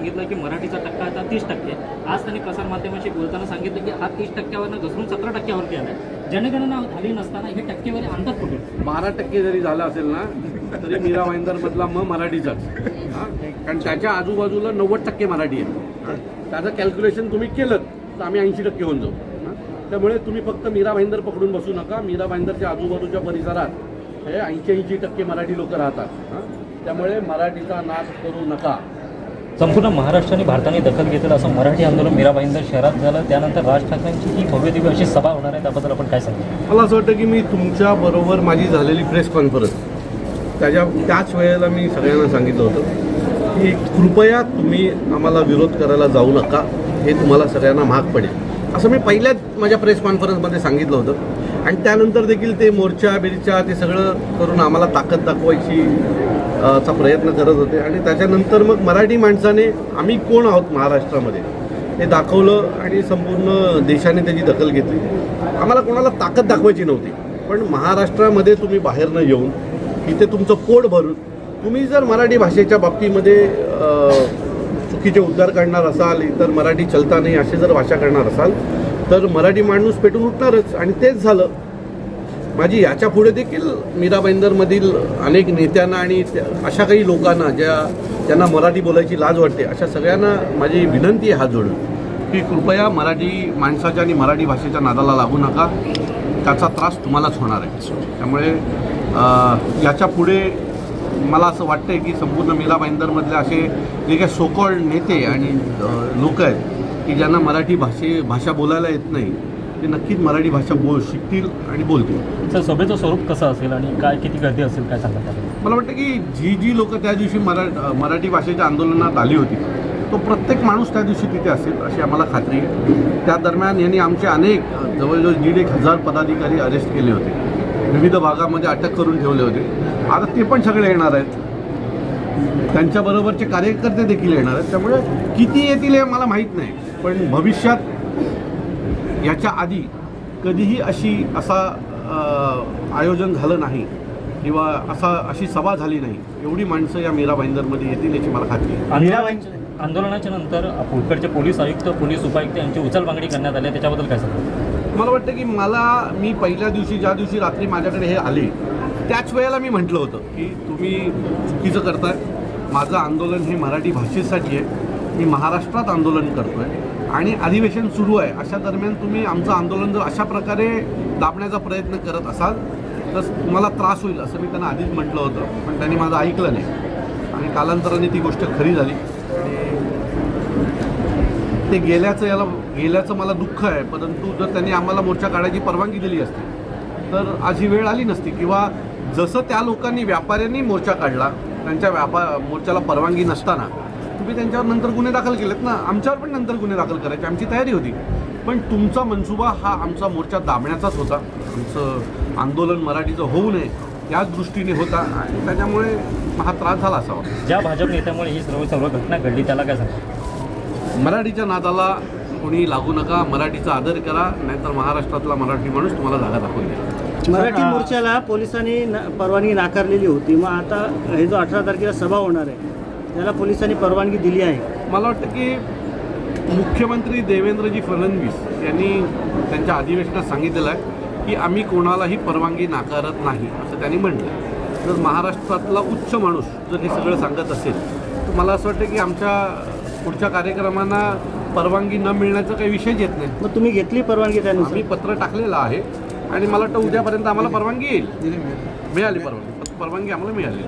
सांगितलं की मराठीचा टक्का आता तीस टक्के. आज त्यांनी प्रसारमाध्यमाशी बोलताना सांगितलं की हा तीस टक्क्यावरनं घसरून सतरा टक्क्यावरती आलाय जनगणना झाली नसताना हे टक्केवारी आणतात कुठे? बारा टक्के जरी झालं असेल ना तरी मीरा मधला मग मराठीचाच. कारण त्याच्या आजूबाजूला नव्वद टक्के मराठी आहे त्याचं कॅल्क्युलेशन तुम्ही केलं तर आम्ही ऐंशी टक्के होऊन जाऊ. त्यामुळे तुम्ही फक्त मीरा भाईंदर पकडून बसू नका. मीरा भाईंदरच्या आजूबाजूच्या परिसरात हे ऐंशी ऐंशी टक्के मराठी लोक राहतात. त्यामुळे मराठीचा नाश करू नका. संपूर्ण महाराष्ट्र आणि भारताने दखल घेतलं असं मराठी आंदोलन मीरा भाईंदर शहरात झालं. त्यानंतर राज ठाकरेंची ही भव्य दिव्य अशी सभा होणार आहे. त्याबद्दल आपण काय सांगू? मला असं वाटतं की मी तुमच्या बरोबर माझी झालेली प्रेस कॉन्फरन्स त्याच्या त्याच वेळेला मी सगळ्यांना सांगितलं होतं की कृपया तुम्ही आम्हाला विरोध करायला जाऊ नका. हे तुम्हाला सगळ्यांना महाग पडेल. असं मी पहिल्याच माझ्या प्रेस कॉन्फरन्समध्ये सांगितलं होतं. आणि त्यानंतर देखील ते मोर्चा बिरचा ते सगळं करून आम्हाला ताकद दाखवायची चा प्रयत्न करत होते. आणि त्याच्यानंतर मग मराठी माणसाने आम्ही कोण आहोत महाराष्ट्रामध्ये हे दाखवलं आणि संपूर्ण देशाने त्याची दखल घेतली. आम्हाला कोणाला ताकद दाखवायची नव्हती. पण महाराष्ट्रामध्ये तुम्ही बाहेरनं येऊन इथे तुमचं पोट भरून तुम्ही जर मराठी भाषेच्या बाबतीमध्ये चुकीचे उद्गार काढणार असाल इतर मराठी चलता नाही असे जर भाषा करणार असाल तर मराठी माणूस पेटून उठणारच आणि तेच झालं. माझी याच्यापुढे देखील मीरा भाईंदरमधील अनेक नेत्यांना आणि त्या- अशा काही लोकांना ज्या ज्यांना मराठी बोलायची लाज वाटते अशा सगळ्यांना माझी विनंती आहे हात जोडून की कृपया मराठी माणसाच्या आणि मराठी भाषेच्या नादाला लागू नका. त्याचा त्रास तुम्हालाच होणार आहे. त्यामुळे याच्यापुढे मला असं वाटतं की संपूर्ण मीरा भाईंदरमधले असे जे काही सोकॉल्ड नेते आणि लोक आहेत की ज्यांना मराठी भाषे भाषा बोलायला येत नाही ते नक्कीच मराठी भाषा बोल शिकतील आणि बोलतील. सर सभेचं स्वरूप कसं असेल आणि काय किती गर्दी असेल काय सांगा त्याबद्दल? मला वाटतं की जी जी लोक त्या दिवशी मरा मराठी भाषेच्या आंदोलनात आली होती तो प्रत्येक माणूस त्या दिवशी तिथे असेल अशी आम्हाला खात्री आहे. त्या दरम्यान यांनी आमचे अनेक जवळजवळ दीड एक हजार पदाधिकारी अरेस्ट केले होते. विविध भागामध्ये अटक करून ठेवले होते. आता ते पण सगळे येणार आहेत. त्यांच्याबरोबरचे कार्यकर्ते देखील येणार आहेत. त्यामुळे किती येतील हे मला माहीत नाही. पण भविष्यात याच्या आधी कधीही अशी असा आयोजन झालं नाही किंवा असा अशी सभा झाली नाही एवढी माणसं या मीरा भाईंदरमध्ये येतील याची मला खात्री आहे. आंदोलनाच्या नंतर पुढकडचे पोलीस आयुक्त पोलीस उपायुक्त यांची उचलबांगडी करण्यात आली आहे. त्याच्याबद्दल काय सांगा मला वाटतं की मला मी पहिल्या दिवशी ज्या दिवशी रात्री माझ्याकडे हे आले त्याच वेळेला मी म्हटलं होतं की तुम्ही चुकीचं करताय. माझं आंदोलन हे मराठी भाषेसाठी आहे. मी महाराष्ट्रात आंदोलन करतो आहे आणि अधिवेशन सुरू आहे. अशा दरम्यान तुम्ही आमचं आंदोलन जर अशा प्रकारे दाबण्याचा प्रयत्न करत असाल तर तुम्हाला त्रास होईल असं मी त्यांना आधीच म्हटलं होतं. पण त्यांनी माझं ऐकलं नाही. आणि कालांतराने ती गोष्ट खरी झाली. ते गेल्याचं याला गेल्याचं मला दुःख आहे. परंतु जर त्यांनी आम्हाला मोर्चा काढायची परवानगी दिली असती तर आज ही वेळ आली नसती. किंवा जसं त्या लोकांनी व्यापाऱ्यांनी मोर्चा काढला त्यांच्या व्यापा मोर्चाला परवानगी नसताना तुम्ही त्यांच्यावर नंतर गुन्हे दाखल केलेत ना आमच्यावर पण नंतर गुन्हे दाखल करायचे आमची तयारी होती. पण तुमचा मनसुबा हा आमचा मोर्चा दाबण्याचाच होता. आमचं आंदोलन मराठीचं होऊ नये याच दृष्टीने होता आणि त्याच्यामुळे हा त्रास झाला असावा ज्या भाजप नेत्यामुळे ही सर्व सर्व घटना घडली त्याला काय सांगा मराठीच्या नादाला कोणी लागू नका मराठीचा आदर करा नाहीतर महाराष्ट्रातला मराठी माणूस तुम्हाला जागा दाखवून देईल. मराठी मोर्चाला पोलिसांनी न- परवानगी नाकारलेली होती. मग आता हे जो अठरा तारखेला सभा होणार आहे त्याला पोलिसांनी परवानगी दिली आहे. मला वाटतं की मुख्यमंत्री देवेंद्रजी फडणवीस यांनी त्यांच्या अधिवेशनात सांगितलेलं आहे की आम्ही कोणालाही परवानगी नाकारत नाही असं त्यांनी म्हटलं जर महाराष्ट्रातला उच्च माणूस जर हे सगळं सांगत असेल तर मला असं वाटतं की आमच्या पुढच्या कार्यक्रमांना परवानगी न मिळण्याचा काही विषयच येत नाही. मग तुम्ही घेतली परवानगी त्यानुसार? आम्ही पत्र टाकलेलं आहे आणि मला वाटतं उद्यापर्यंत आम्हाला परवानगी येईल. मिळाली परवानगी. परवानगी आम्हाला मिळाली.